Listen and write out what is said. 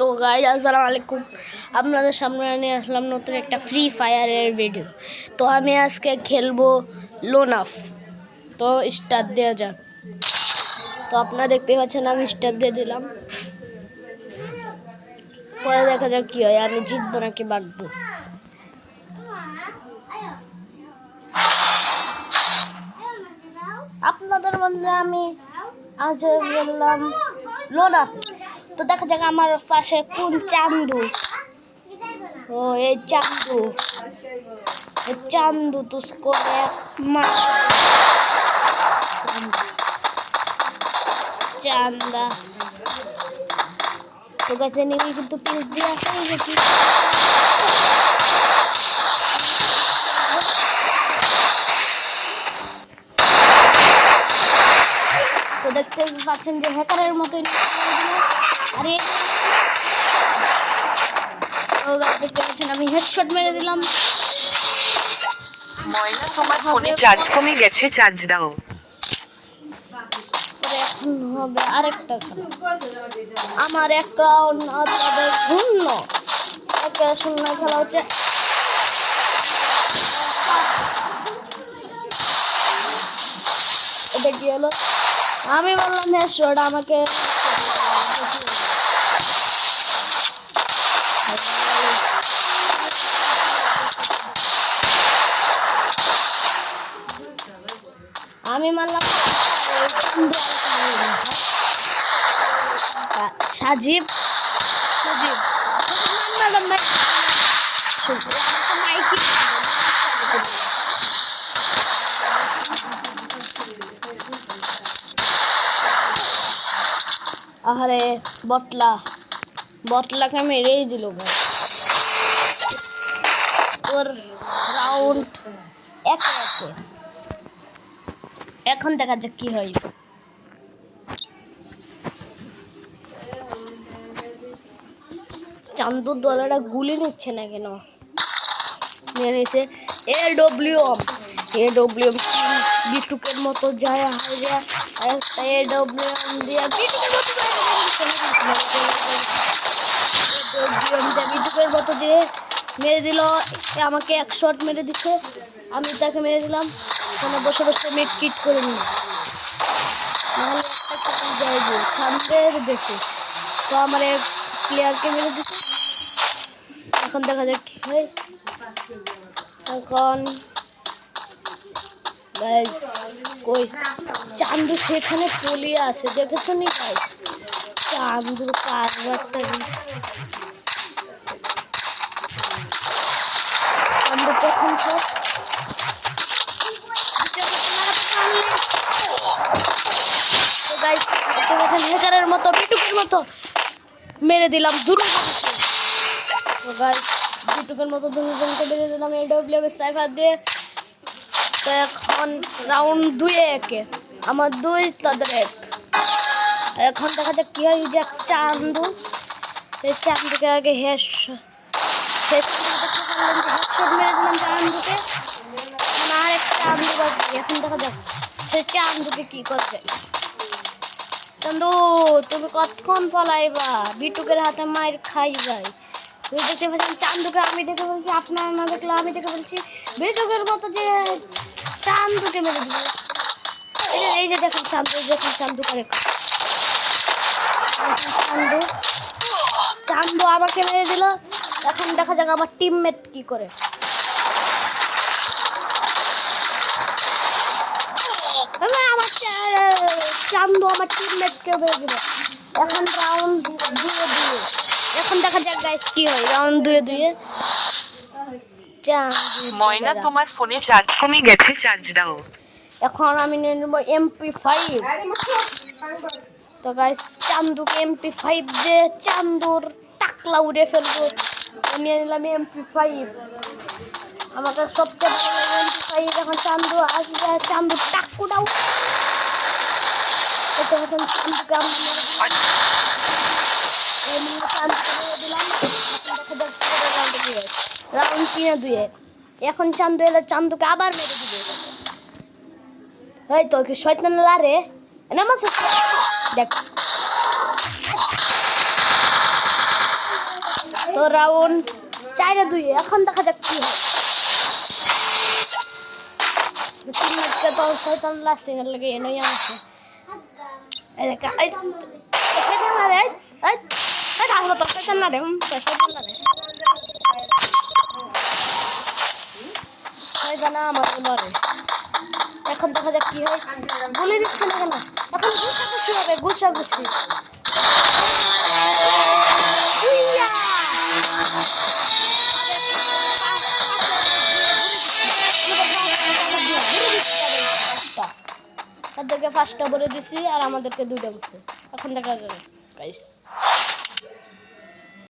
তো গাইজ আসসালামু আলাইকুম। আপনাদের সামনে নিয়ে আসলাম নতুন একটা ফ্রি ফায়ারের ভিডিও তো আমি আজকে খেলব লোনাফ তো স্টার দেওয়া যাক। তো আপনারা দেখতে পাচ্ছেন, আমি স্টার দিয়ে দিলাম। পরে দেখা যাক কী হয়, আমি জিতবো নাকি বাঁকবো আপনাদের মধ্যে আমি আজ বললাম লোনাফ তো দেখা যাক আমার পাশে কোন চান্দু। ও, এই চান্দু। এই চান্দু তুসকো মা চান্দা। তো গাছে নেমে কিন্তু পিস দিয়ে আসে তো দেখতে পাচ্ছেন যে হ্যাকারের মতোই আরে। তো গাছ দেখতে পাচ্ছেন আমি হেডশট মেরে দিলাম। ময়না তোমার ফোনে চার্জ কমে গেছে চার্জ দাও। এখন হবে আরেকটা আমার এক রাউন্ড আপনাদের শূন্য। একটা শূন্য খেলা হচ্ছে। এটা কি হলো? আমি বললাম হেডশট আমাকে আমি মারলাম। সাজিব। সাজিব। আহারে বটলা। বটলাকে মেরেই দিল ওর রাউন্ড এক একে এখন দেখা যাক কি হয়। চান্দুর দলাটা গুলি নিচ্ছে না কেন? নিয়ে নিছে এ ডব্লিউ এ ডব্লিউ বিটুকের মতো যায় হাই যায়। একটা এ ডব্লিউ দিয়ে বিটুকের মতো বিটুকের মতো দিয়ে মেরে দিল। আমাকে এক শট মেরে দিচ্ছে। আমি তাকে মেরে দিলাম। ওখানে বসে বসে মেট কিট করে নিই। নাহলে একটা চাকরি যায় যে দেশে। তো আমার এক প্লেয়ারকে মেরে দিচ্ছে এখন দেখা যাক এখন কই? চান্দু সেখানে পলিয়ে আছে। দেখেছ নি গাইস চান্দুর কারবারটা। চান্দু প্রথম শট তো গাইস দেখতে পাচ্ছেন হ্যাকারের মতো বিটুকের মতো মেরে দিলাম দুটো তো গাইস মতো দুজনকে মেরে দিলাম এডব্লিউ স্নাইপার দিয়ে। তো এখন রাউন্ড দুই একে। আমার দুই, তাদের এক। এখন দেখা যাক কী হয় যে চান্দু। এই চান্দুকে আগে হেস দিলাম চান্দুকে। আর এক চান্দু এখন দেখা যাক সে চান্দুকে কী করছে। চান্দু, তুমি কতক্ষণ পলাইবা? বিটুকের হাতে মায়ের খাই ভাই। তুই দেখতে পাচ্ছেন চান্দুকে, আমি দেখে বলছি আপনার না দেখলে আমি দেখে বলছি বিটুকের মতো যে চান্দুকে মেরে দিবে। এই যে- দেখুন চান্দু দেখুন চান্দু করে চান্দু। চান্দু আমাকে মেরে দিল। এখন দেখা যাক আমার টিমমেট কি করে। আমার চান্দু আমার টিমমেটকে মেরে দিল এখন রাউন্ড দুয়ে দুয়ে। এখন দেখা যাক গাইস কি হয়। রাউন্ড দুয়ে দুয়ে। ময়না তোমার ফোনে চার্জ কমে গেছে চার্জ দাও। এখন আমি নিয়ে নেব এমপি ফাইভ তো গাইস চান্দুকে এমপি ফাইভ দিয়ে চান্দুর টাকলা উড়ে ফেলব। নিয়ে নিলাম এমপি ফাইভ আমাকে সবচেয়ে ভালো এমপি ফাইভ এখন চান্দু আসবে চান্দু টাকুটাও এটা কি হয়। রাউন্ড তিনে দুয়ে এখন চান্দু এলে চান্দুকে আবার মেরে দিবে। এই তো কি শয়তান লারে? নামাজ দেখ। তো রাউন্ড চাইরে দুই, এখন দেখা যাক কি হয়। তো শয়তান এর লাগে এনেই আছে। এই দেখ এই এই শয়তান না রে এই এই আসলে তো শয়তান না রে হুম, তো শয়তান না রে শয়তান আমার মরে। এখন দেখা যাক কি হয়। বলে দিচ্ছে না কেন? এখন গুছাগুছি হবে গুছাগুছি উইয়া! তাদেরকে পাঁচটা বলে দিছি আর আমাদেরকে দুইটা বলছে। এখন দেখা যাবে গাইস